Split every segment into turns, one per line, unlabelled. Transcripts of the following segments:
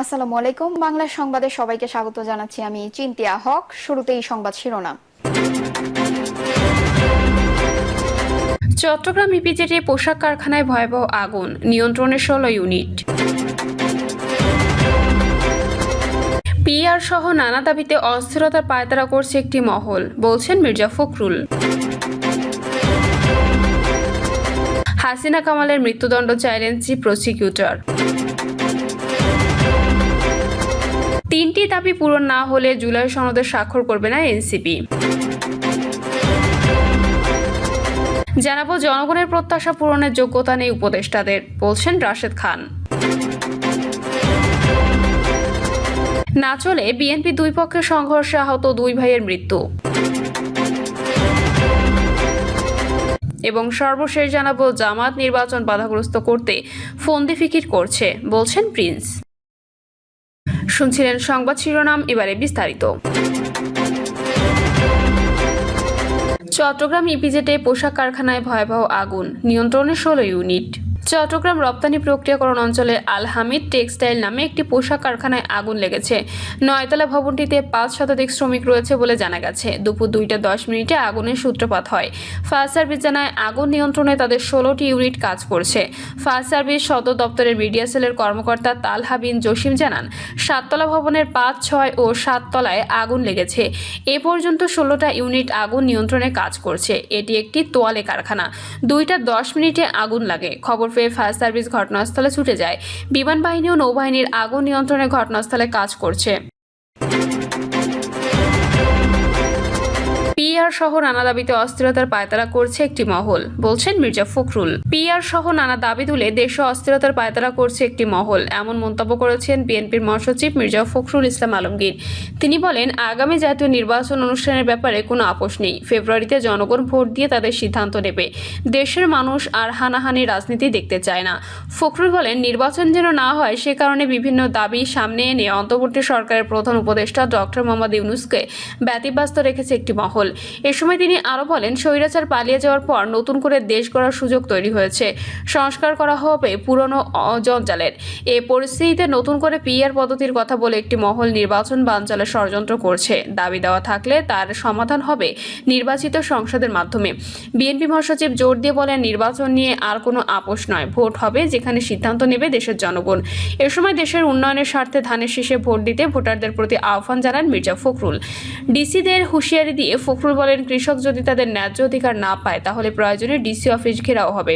আসসালামু আলাইকুম। বাংলা সংবাদে সবাইকে স্বাগত জানাচ্ছি আমি চিন্তিয়া হক। শুরুতেই সংবাদ শিরোনাম।
চট্টগ্রাম ইপিজেডে পোশাক কারখানায় ভয়াবহ আগুন, নিয়ন্ত্রণে ষোলো ইউনিট। পিআর সহ নানা দাবিতে অস্থিরতার পায়তারা করছে একটি মহল, বলছেন মির্জা ফখরুল। হাসিনা কামালের মৃত্যুদণ্ড চাইলেন চিফ প্রসিকিউটর। তিনটি দাবি পূরণ না হলে জুলাই সনদে স্বাক্ষর করবে না এনসিপি। জানাব, জনগণের প্রত্যাশা পূরণের যোগ্যতা নেই উপদেষ্টাদের, বলছেন রাশেদ খান। না চলে বিএনপি দুই পক্ষের সংঘর্ষে আহত দুই ভাইয়ের মৃত্যু। এবং সর্বশেষ জানাব, জামাত নির্বাচন বাধাগ্রস্ত করতে ফন্দি ফিকির করছে, বলছেন প্রিন্স। শুনছিলেন সংবাদ শিরোনাম এবারে বিস্তারিত। চট্টগ্রাম ইপিজেটে পোশাক কারখানায় ভয়াবহ আগুন নিয়ন্ত্রণে ষোলো ইউনিট। চট্টগ্রাম রপ্তানি প্রক্রিয়াকরণ অঞ্চলে আল হামিদ টেক্সটাইল নামে একটি পোশাক কারখানায় আগুন লেগেছে। নয়তলা ভবনটিতে পাঁচ শতাধিক শ্রমিক রয়েছে বলে জানা গেছে। দুপুর দুইটা দশ মিনিটে আগুনের সূত্রপাত হয়। ফায়ার সার্ভিস জানায়, আগুন নিয়ন্ত্রণে তাদের ষোলোটি ইউনিট কাজ করছে। ফায়ার সার্ভিস সদর দপ্তরের মিডিয়া সেলের কর্মকর্তা তালহা বিন জসিম জানান, সাততলা ভবনের পাঁচ, ছয় ও সাততলায় আগুন লেগেছে। এ পর্যন্ত ষোলোটা ইউনিট আগুন নিয়ন্ত্রণে কাজ করছে। এটি একটি তোয়ালে কারখানা। দুইটা দশ মিনিটে আগুন লাগে। খবর পেয়ে ফায়ার সার্ভিস ঘটনাস্থলে ছুটে যায়। বিমান বাহিনী ও নৌবাহিনীর আগুন নিয়ন্ত্রণে ঘটনাস্থলে কাজ করছে। পিআর সহ নানা দাবিতে অস্থিরতার পায়তারা করছে একটি মহল, বলছেন মির্জা ফখরুল। পিআর সহ নানা দাবি তুলে দেশে অস্থিরতার পায়তারা করছে একটি মহল, এমন মন্তব্য করেছেন বিএনপির মহাসচিব মির্জা ফখরুল ইসলাম আলমগীর। তিনি বলেন, আগামী জাতীয় নির্বাচন অনুষ্ঠানের ব্যাপারে কোনো আপোষ নেই। ফেব্রুয়ারিতে জনগণ ভোট দিয়ে তাদের সিদ্ধান্ত নেবে। দেশের মানুষ আর হানাহানি রাজনীতি দেখতে চায় না। ফখরুল বলেন, নির্বাচন যেন না হয়, সে কারণে বিভিন্ন দাবি সামনে এনে অন্তর্বর্তী সরকারের প্রধান উপদেষ্টা ডক্টর মোহাম্মদ ইউনুসকে ব্যতিব্যস্ত রেখেছে একটি মহল। এ সময় তিনি আরও বলেন, স্বৈরাচার পালিয়ে যাওয়ার পর নতুন করে দেশ গড়ার সুযোগ তৈরি হয়েছে। সংস্কার করা হবে পুরনো জঞ্জালের এ পরিস্থিতিতে নতুন করে পিআর পদ্ধতির কথা বলে একটি মহল নির্বাচন বানচালের ষড়যন্ত্র করছে। দাবি দেওয়া থাকলে তার সমাধান হবে নির্বাচিত সংসদের মাধ্যমে। বিএনপি মহাসচিব জোর দিয়ে বলেন, নির্বাচন নিয়ে আর কোনো আপোষ নয়। ভোট হবে যেখানে সিদ্ধান্ত নেবে দেশের জনগণ। এ সময় দেশের উন্নয়নের স্বার্থে ধানের শীষে ভোট দিতে ভোটারদের প্রতি আহ্বান জানান মির্জা ফখরুল। ডিসিদের হুঁশিয়ারি দিয়ে ফখরুল বলেন কৃষক যদি তাদের ন্যায্য অধিকার না পায়, তাহলে প্রয়োজনে ডিসি অফিস ঘেরাও হবে।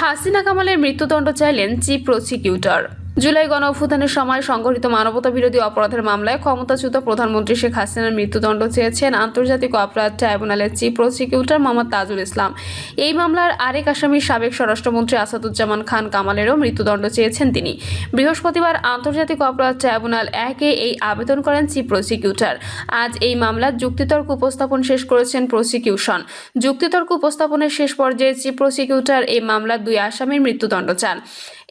হাসিনা কামালের মৃত্যুদণ্ড চাইলেন চিফ প্রসিকিউটর। জুলাই গণ অভ্যুত্থানের সময় সংঘটিত মানবতা বিরোধী অপরাধের মামলায় ক্ষমতাচ্যুত প্রধানমন্ত্রী শেখ হাসিনার মৃত্যুদণ্ড চেয়েছেন আন্তর্জাতিক অপরাধ ট্রাইব্যুনালের চিফ প্রসিকিউটর মোহাম্মদ তাজুল ইসলাম। এই মামলার আরেক আসামি সাবেক স্বরাষ্ট্রমন্ত্রী আসাদুজ্জামান খান কামালেরও মৃত্যুদণ্ড চেয়েছেন তিনি। বৃহস্পতিবার আন্তর্জাতিক অপরাধ ট্রাইব্যুনাল একে এই আবেদন করেন চিফ প্রসিকিউটর। আজ এই মামলার যুক্তিতর্ক উপস্থাপন শেষ করেছেন প্রসিকিউশন। যুক্তিতর্ক উপস্থাপনের শেষ পর্যায়ে চিফ প্রসিকিউটর এই মামলার দুই আসামির মৃত্যুদণ্ড চান।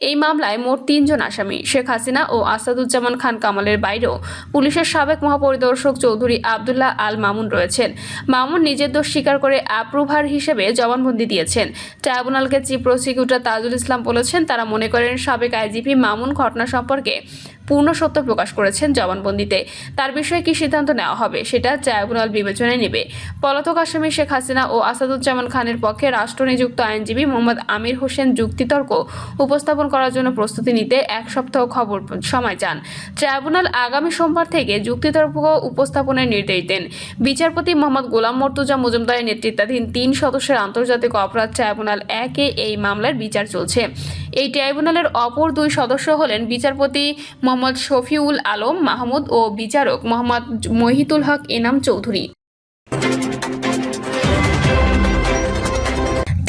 এই মামলায় মোট তিনজন আসামি, শেখ হাসিনা ও আসাদুজ্জামান খান কামালের বাইরেও পুলিশের সাবেক মহাপরিদর্শক চৌধুরী আবদুল্লাহ আল মামুন রয়েছেন। মামুন নিজের দোষ স্বীকার করে অ্যাপ্রুভার হিসেবে জবানবন্দি দিয়েছেন। ট্রাইব্যুনালকে চিফ প্রসিকিউটর তাজুল ইসলাম বলেছেন, তারা মনে করেন সাবেক আইজিপি মামুন ঘটনা সম্পর্কে পূর্ণ সত্য প্রকাশ করেছেন জবানবন্দিতে। তার বিষয়ে কি সিদ্ধান্ত নেওয়া হবে সেটা ট্রাইব্যুনাল বিবেচনায় নেবে। পলাতক আসামি শেখ হাসিনা ও আসাদুজ্জামান খানের পক্ষে রাষ্ট্র নিযুক্ত আইনজীবী মোহাম্মদ আমির হোসেন যুক্তিতর্ক উপস্থাপন করার জন্য প্রস্তুতি নিতে এক সপ্তাহ খবর সময় চান। ট্রাইব্যুনাল আগামী সোমবার থেকে যুক্তিতর্ক উপস্থাপনের নির্দেশ দেন। বিচারপতি মোহাম্মদ গোলাম মর্তুজা মজুমদারের নেতৃত্বাধীন তিন সদস্যের আন্তর্জাতিক অপরাধ ট্রাইব্যুনাল একে এই মামলার বিচার চলছে। এই ট্রাইব্যুনালের অপর দুই সদস্য হলেন বিচারপতি মোহাম্মদ শফিউল আলম মাহমুদ ও বিচারক মোহাম্মদ মহিতুল হক এনাম চৌধুরী।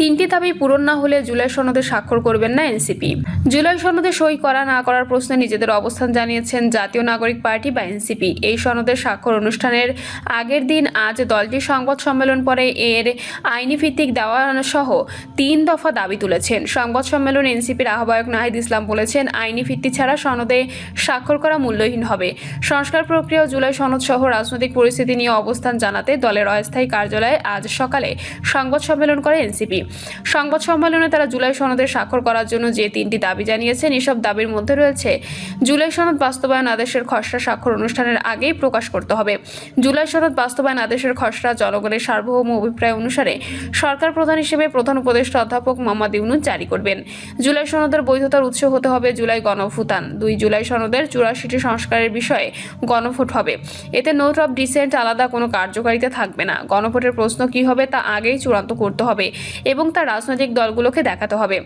তিনটি দাবি পূরণ না হলে জুলাই সনদে স্বাক্ষর করবেন না এনসিপি। জুলাই সনদে সই করা না করার প্রশ্নে নিজেদের অবস্থান জানিয়েছেন জাতীয় নাগরিক পার্টি বা এনসিপি। এই সনদের স্বাক্ষর অনুষ্ঠানের আগের দিন আজ দলটি সংবাদ সম্মেলন পরে এর আইনি ভিত্তিক দেওয়া সহ তিন দফা দাবি তুলেছেন। সংবাদ সম্মেলন এনসিপির আহ্বায়ক নাহিদ ইসলাম বলেছেন, আইনি ভিত্তি ছাড়া সনদে স্বাক্ষর করা মূল্যহীন হবে। সংস্কার প্রক্রিয়া জুলাই সনদ সহ রাজনৈতিক পরিস্থিতি নিয়ে অবস্থান জানাতে দলের অস্থায়ী কার্যালয়ে আজ সকালে সংবাদ সম্মেলন করে এনসিপি। সংবাদ সম্মেলনে তারা জুলাই সনদের স্বাক্ষর করার জন্য যে তিনটি দাবি জানিয়েছেন, এসব দাবির মধ্যে রয়েছে, জুলাই সনদ বাস্তবায়ন আদেশের খসড়া স্বাক্ষর অনুষ্ঠানের আগেই প্রকাশ করতে হবে। জুলাই সনদ বাস্তবায়ন আদেশের খসড়া জনগণের সার্বভৌম অভিপ্রায় অনুসারে সরকার প্রধান হিসেবে প্রধান উপদেষ্টা অধ্যাপক মোহাম্মদ ইউনুস জারি করবেন। জুলাই সনদের বৈধতার উৎস হতে হবে জুলাই গণভুতান দুই জুলাই সনদের চুরাশিটি সংস্কারের বিষয়ে গণভোট হবে। এতে নোট অফ ডিসেন্ট আলাদা কোনো কার্যকারিতা থাকবে না। গণভোটের প্রশ্ন কী হবে তা আগেই চূড়ান্ত করতে হবে এবং তা রাজনৈতিক দলগুলোকে দেখাতে হবে।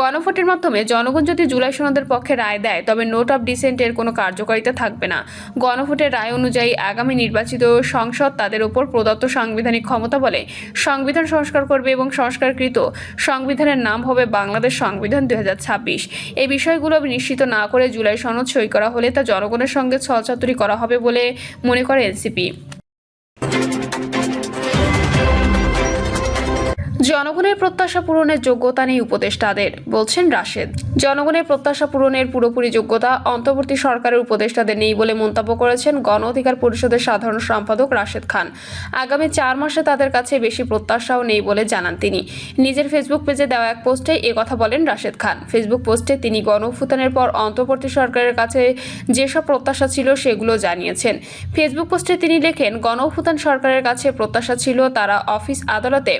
গণভোটের মাধ্যমে জনগণ যদি জুলাই সনদের পক্ষে রায় দেয়, তবে নোট অফ ডিসেন্টের কোনো কার্যকারিতা থাকবে না। গণভোটের রায় অনুযায়ী আগামী নির্বাচিত সংসদ তাদের উপর প্রদত্ত সাংবিধানিক ক্ষমতা বলে সংবিধান সংস্কার করবে এবং সংস্কারকৃত সংবিধানের নাম হবে বাংলাদেশ সংবিধান দুই এই বিষয়গুলো নিশ্চিত না করে জুলাই সনদ সই করা হলে তা জনগণের সঙ্গে ছলচাতুরি করা হবে বলে মনে করে এনসিপি। জনগণের প্রত্যাশা পূরণের যোগ্যতা নেই উপদেষ্টাদের, বলছেন রাশেদ। জনগণের প্রত্যাশা পূরণের পুরোপুরি যোগ্যতা অন্তর্বর্তী সরকারের উপদেষ্টাদের নেই বলে মন্তব্য করেছেন গণ অধিকার পরিষদের সাধারণ সম্পাদক রাশেদ খান। আগামী চার মাসে তাদের কাছে বেশি প্রত্যাশাও নেই বলে জানান তিনি। নিজের ফেসবুক পেজে দেওয়া এক পোস্টে এ কথা বলেন রাশেদ খান। ফেসবুক পোস্টে তিনি গণঅভ্যুত্থানের পর অন্তর্বর্তী সরকারের কাছে যেসব প্রত্যাশা ছিল সেগুলো জানিয়েছেন। ফেসবুক পোস্টে তিনি লেখেন গণঅভ্যুত্থান সরকারের কাছে প্রত্যাশা ছিল তারা অফিস আদালতে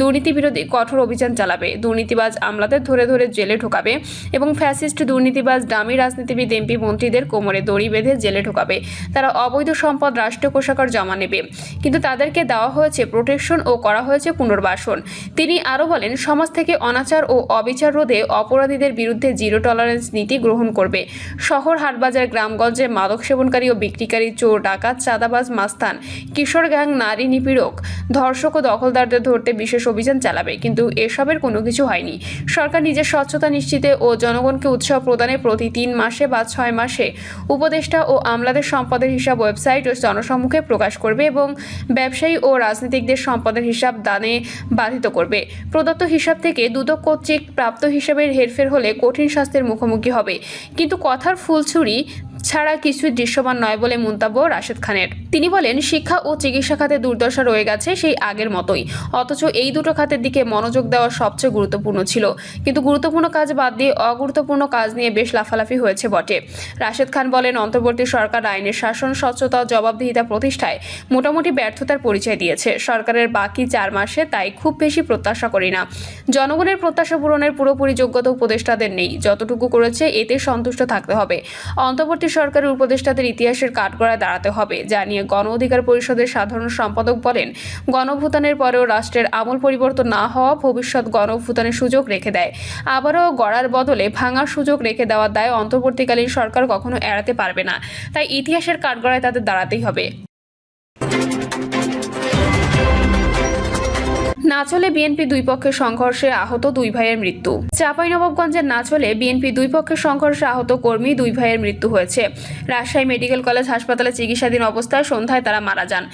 দুর্নীতি বিরোধী কঠোর অভিযান চালাবে। দুর্নীতিবাজ আমলাদের ধরে ধরে জেলে ঢোকাবে এবং ফ্যাসিস্ট দুর্নীতিবাজ ডামি রাজনীতিবিদ এমপি মন্ত্রীদের কোমরে দড়ি বেঁধে জেলে ঢোকাবে। তারা অবৈধ সম্পদ, রাষ্ট্রীয় কোষাগার জমা নেবে। কিন্তু তাদেরকে দেওয়া হয়েছে প্রোটেকশন ও করা হয়েছে পুনর্বাসন। তিনি আরও বলেন, সমাজ থেকে অনাচার ও অবিচার রোধে অপরাধীদের বিরুদ্ধে জিরো টলারেন্স নীতি গ্রহণ করবে। শহর, হাটবাজার, গ্রামগঞ্জে মাদক সেবনকারী ও বিক্রিকারী চোর, ডাকাত, চাঁদাবাজ, মাস্তান, কিশোর গ্যাং, নারী নিপীড়ক, ধর্ষক ও দখলদারদের ধরতে বিশেষ অভিযান চালাবে, কিন্তু এসবের কোনো কিছু হয়নি। সরকার নিজের স্বচ্ছতা নিশ্চিতে ও জনগণকে উৎসাহ প্রদানে প্রতি তিন মাসে বা ছয় মাসে উপদেষ্টা ও আমলাদের সম্পদের হিসাব ওয়েবসাইট ও জনসম্মুখে প্রকাশ করবে এবং ব্যবসায়ী ও রাজনীতিকদের সম্পদের হিসাব দানে বাধিত করবে। প্রদত্ত হিসাব থেকে দুদক কর্তৃক প্রাপ্ত হিসাবের হেরফের হলে কঠিন শাস্তির মুখোমুখি হবে। কিন্তু কথার ফুলছুরি ছাড়া কিছুই দৃশ্যমান নয় বলে মন্তব্য রাশেদ খানের। তিনি বলেন, শিক্ষা ও চিকিৎসা খাতে দুর্দশা রয়ে গেছে সেই আগের মতোই। অথচ এই দুটো খাতের দিকে মনোযোগ দেওয়া সবচেয়ে গুরুত্বপূর্ণ ছিল। কিন্তু গুরুত্বপূর্ণ কাজ বাদ দিয়ে অগুরুত্বপূর্ণ কাজ নিয়ে বেশ লাফালাফি হয়েছে বটে। রাশেদ খান বলেন, অন্তর্বর্তী সরকার আইনের শাসন, স্বচ্ছতা, জবাবদিহিতা প্রতিষ্ঠায় মোটামুটি ব্যর্থতার পরিচয় দিয়েছে। সরকারের বাকি চার মাসে তাই খুব বেশি প্রত্যাশা করি না। জনগণের প্রত্যাশা পূরণের পুরোপুরি যোগ্যতা উপদেষ্টাদের নেই। যতটুকু করেছে, এতে সন্তুষ্ট থাকতে হবে। অন্তর্বর্তী সরকারের উপদেষ্টাদের ইতিহাসের কাঠগড়ায় দাঁড়াতে হবে, যা নিয়ে গণ অধিকার পরিষদের সাধারণ সম্পাদক বলেন, গণভূতানের পরেও রাষ্ট্রের আমল পরিবর্তন না হওয়া ভবিষ্যৎ গণভূতানের সুযোগ রেখে দেয়। আবারও গড়ার বদলে ভাঙার সুযোগ রেখে দেওয়ার দায় অন্তর্বর্তীকালীন সরকার কখনো এড়াতে পারবে না। তাই ইতিহাসের কাঠগড়ায় তাদের দাঁড়াতেই হবে। নাচলে বিএনপি দুই পক্ষের সংঘর্ষে আহত দুই ভাইয়ের মৃত্যু। চাঁপাইনবাবগঞ্জের নাচলে বিএনপি দুই পক্ষের সংঘর্ষে আহত কর্মী দুই ভাইয়ের মৃত্যু হয়েছে। রাজশাহী মেডিকেল কলেজ হাসপাতালে চিকিৎসাধীন অবস্থায় সন্ধ্যায় তারা মারা যান।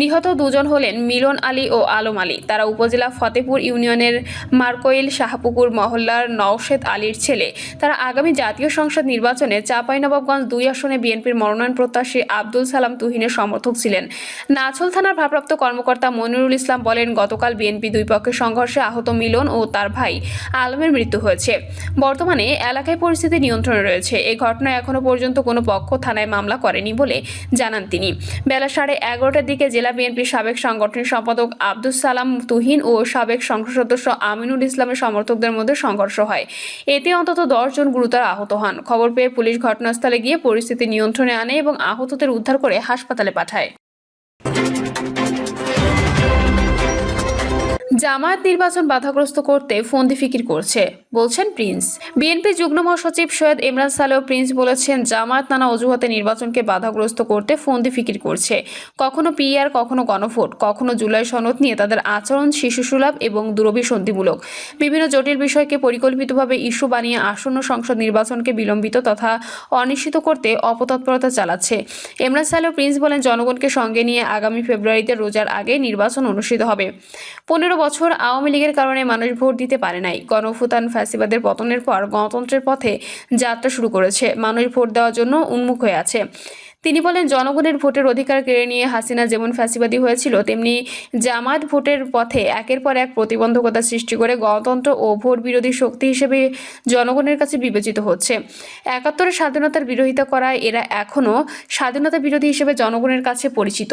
নিহত দুজন হলেন মিলন আলী ও আলম আলী। তারা উপজেলা ফতেপুর ইউনিয়নের মার্কইল শাহপুকুর মহল্লার নওশেদ আলীর ছেলে। তারা আগামী জাতীয় সংসদ নির্বাচনে চাঁপাইনবাবগঞ্জ দুই আসনে বিএনপির মনোনয়ন প্রত্যাশী আব্দুল সালাম তুহিনের সমর্থক ছিলেন। নাচল থানার ভারপ্রাপ্ত কর্মকর্তা মনিরুল ইসলাম বলেন, গতকাল বিএনপি দুই পক্ষের সংঘর্ষে আহত মিলন ও তার ভাই আলমের মৃত্যু হয়েছে। বর্তমানে এলাকায় পরিস্থিতি নিয়ন্ত্রণে রয়েছে। এই ঘটনায় এখনও পর্যন্ত কোনো পক্ষ থানায় মামলা করেনি বলে জানান তিনি। বেলা সাড়ে এগারোটার দিকে জেলা বিএনপির সাবেক সাংগঠনিক সম্পাদক আব্দুল সালাম তুহিন ও সাবেক সংসদ সদস্য আমিনুল ইসলামের সমর্থকদের মধ্যে সংঘর্ষ হয়। এতে অন্তত দশ জন গুরুতর আহত হন। খবর পেয়ে পুলিশ ঘটনাস্থলে গিয়ে পরিস্থিতি নিয়ন্ত্রণে আনে এবং আহতদের উদ্ধার করে হাসপাতালে পাঠায়। জামায়াত নির্বাচন বাধাগ্রস্ত করতে ফন্দি ফিকির করছে, বলছেন প্রিন্স। বিএনপি যুগ্ম মহাসচিব সৈয়দ ইমরান সালেহ প্রিন্স বলেছেন, জামায়াত নানা অজুহাতে নির্বাচনকে বাধাগ্রস্ত করতে ফন্দি ফিকির করছে। কখনো পিআর, কখনো গণভোট, কখনো জুলাই সনদ নিয়ে তাদের আচরণ শিশুসুলভ এবং দূরভিসন্ধিমূলক। বিভিন্ন জটিল বিষয়কে পরিকল্পিতভাবে ইস্যু বানিয়ে আসন্ন সংসদ নির্বাচনকে বিলম্বিত তথা অনিশ্চিত করতে অপতৎপরতা চালাচ্ছে। ইমরান সালেহ প্রিন্স বলেন, জনগণকে সঙ্গে নিয়ে আগামী ফেব্রুয়ারিতে রোজার আগে নির্বাচন অনুষ্ঠিত হবে। পনেরো বছর আওয়ামী লীগের কারণে মানুষ ভোট দিতে পারে নাই। গণফুতান ফ্যাসিবাদের পতনের পর গণতন্ত্রের পথে যাত্রা শুরু করেছে। মানুষ ভোট দেওয়ার জন্য উন্মুখ হয়ে আছে। তিনি বলেন, জনগণের ভোটের অধিকার কেড়ে নিয়ে হাসিনা যেমন ফ্যাসিবাদী হয়েছিল, তেমনি জামাত ভোটের পথে একের পর এক প্রতিবন্ধকতা সৃষ্টি করে গণতন্ত্র ও ভোট বিরোধী শক্তি হিসেবে জনগণের কাছে বিবেচিত হচ্ছে। একাত্তরের স্বাধীনতার বিরোধিতা করায় এরা এখনও স্বাধীনতা বিরোধী হিসেবে জনগণের কাছে পরিচিত।